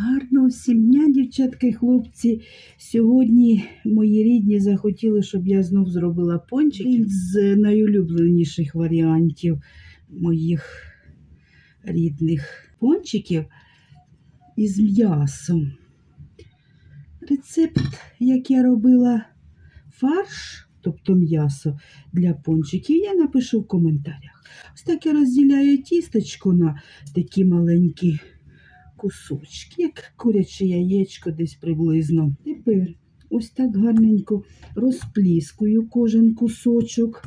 Гарного всім дня, дівчатка і хлопці. Сьогодні мої рідні захотіли, щоб я знов зробила пончик. Він з найулюбленіших варіантів моїх рідних пончиків із м'ясом. Рецепт, як я робила фарш, тобто м'ясо для пончиків, я напишу в коментарях. Ось так я розділяю тістечко на такі маленькі кусочки, як куряче яєчко десь приблизно. Тепер ось так гарненько розпліскую кожен кусочок.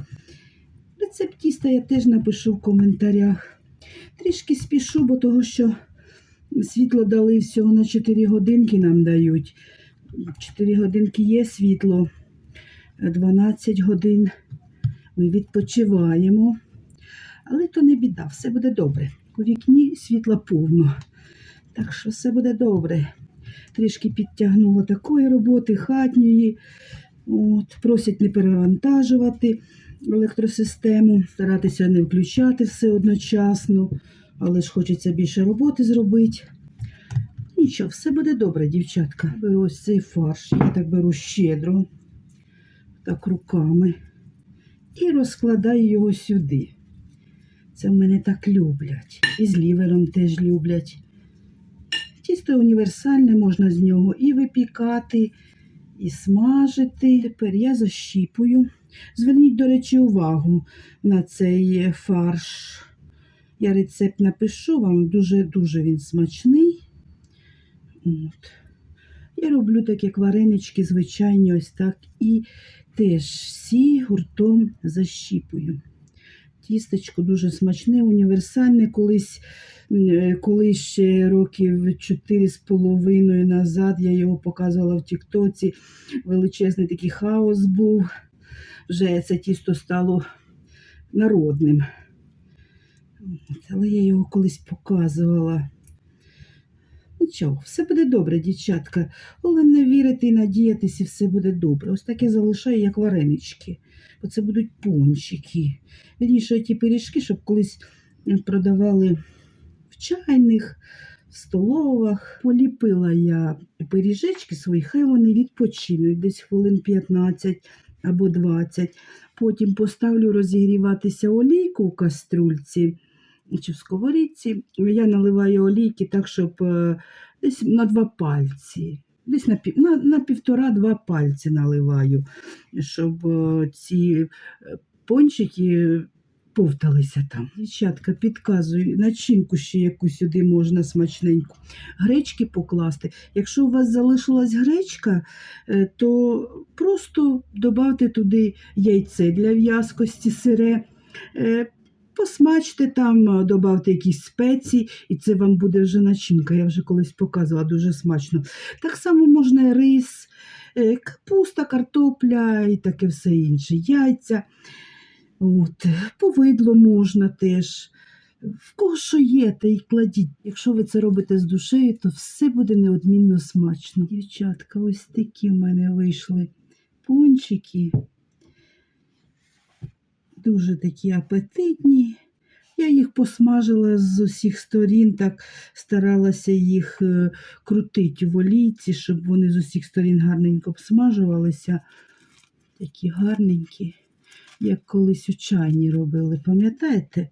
Рецепт тіста я теж напишу в коментарях. Трішки спішу, бо того, що світло дали всього на 4 годинки нам дають. 4 годинки є світло, 12 годин ми відпочиваємо. Але то не біда, все буде добре. У вікні світла повно. Так що все буде добре. Трішки підтягнула такої роботи, хатньої. От, просять не перевантажувати електросистему, старатися не включати все одночасно, але ж хочеться більше роботи зробити. Нічого, все буде добре, дівчатка. Беру ось цей фарш, я так беру щедро, так руками, і розкладаю його сюди. Це в мене так люблять. І з лівером теж люблять. Тісто універсальне, можна з нього і випікати, і смажити. Тепер я защіпую. Зверніть, до речі, увагу на цей фарш. Я рецепт напишу вам, дуже-дуже він смачний. От. Я роблю так, як варенички, звичайні, ось так. І теж всі гуртом защіпую. Тістечко дуже смачне, універсальне. Колись, е, колись ще років чотири з половиною назад я його показувала в Тіктоці. Величезний такий хаос був. Вже це тісто стало народним. Але я його колись показувала. Нічого, все буде добре, дівчатка. Головне вірити і надіятися, все буде добре. Ось таке залишаю, як варенички. Бо це будуть пончики. Вірніше, ті пиріжки, щоб колись продавали в чайних, в столовах. Поліпила я пиріжечки свої, хай вони відпочинуть десь хвилин 15 або 20. Потім поставлю розігріватися олійку у каструльці чи в сковорідці. Я наливаю олійки так, щоб е, десь на два пальці. Десь на, на, на півтора-два пальці наливаю, щоб е, ці е, пончики повталися там. Дівчатка, підказую, начинку ще якусь сюди можна смачненьку. Гречки покласти. Якщо у вас залишилась гречка, то просто додавте туди яйце для в'язкості сире. Е, Посмачте там, додавте якісь спеції, і це вам буде вже начинка. Я вже колись показувала, дуже смачно. Так само можна рис, е, капуста, картопля і таке все інше. Яйця. От. Повидло можна теж. В кого що є, та й кладіть. Якщо ви це робите з душею, то все буде неодмінно смачно. Дівчатка, ось такі в мене вийшли пончики. Дуже такі апетитні. Я їх посмажила з усіх сторін, так старалася їх е, крутити в олійці, щоб вони з усіх сторін гарненько обсмажувалися. Такі гарненькі, як колись у чайні робили. Пам'ятаєте?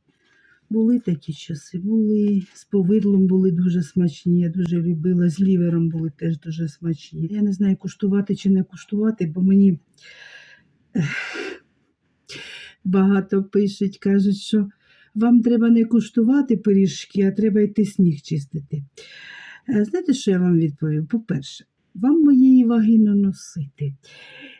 Були такі часи, були. З повидлом були дуже смачні. Я дуже любила, з лівером були теж дуже смачні. Я не знаю, куштувати чи не куштувати, бо мені багато пишуть, кажуть, що вам треба не куштувати пиріжки, а треба йти сніг чистити. Е, Знаєте, що я вам відповім? По-перше, вам моєї ваги не носити.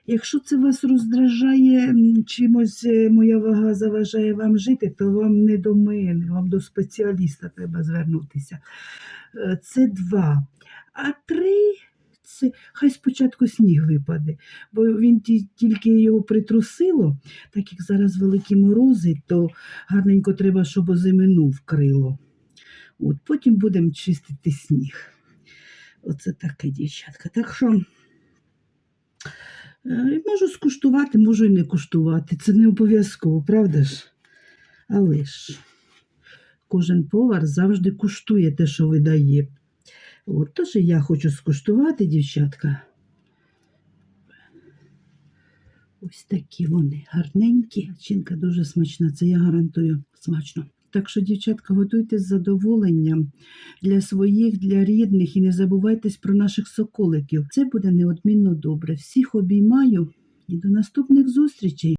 Якщо це вас роздражає, чимось е, моя вага заважає вам жити, то вам не до мене, вам до спеціаліста треба звернутися. Е, Це два. А три це хай спочатку сніг випаде, бо він тільки його притрусило, так як зараз великі морози, то гарненько треба, щоб озимину вкрило. От, потім будемо чистити сніг. Оце таке, дівчатка. Так що е, можу скуштувати, можу і не куштувати. Це не обов'язково, правда ж? Але ж кожен повар завжди куштує те, що видає. От тож і я хочу скуштувати, дівчатка. Ось такі вони гарненькі. Начинка дуже смачна, це я гарантую смачно. Так що, дівчатка, готуйте з задоволенням для своїх, для рідних і не забувайтесь про наших соколиків. Це буде неодмінно добре. Всіх обіймаю і до наступних зустрічей.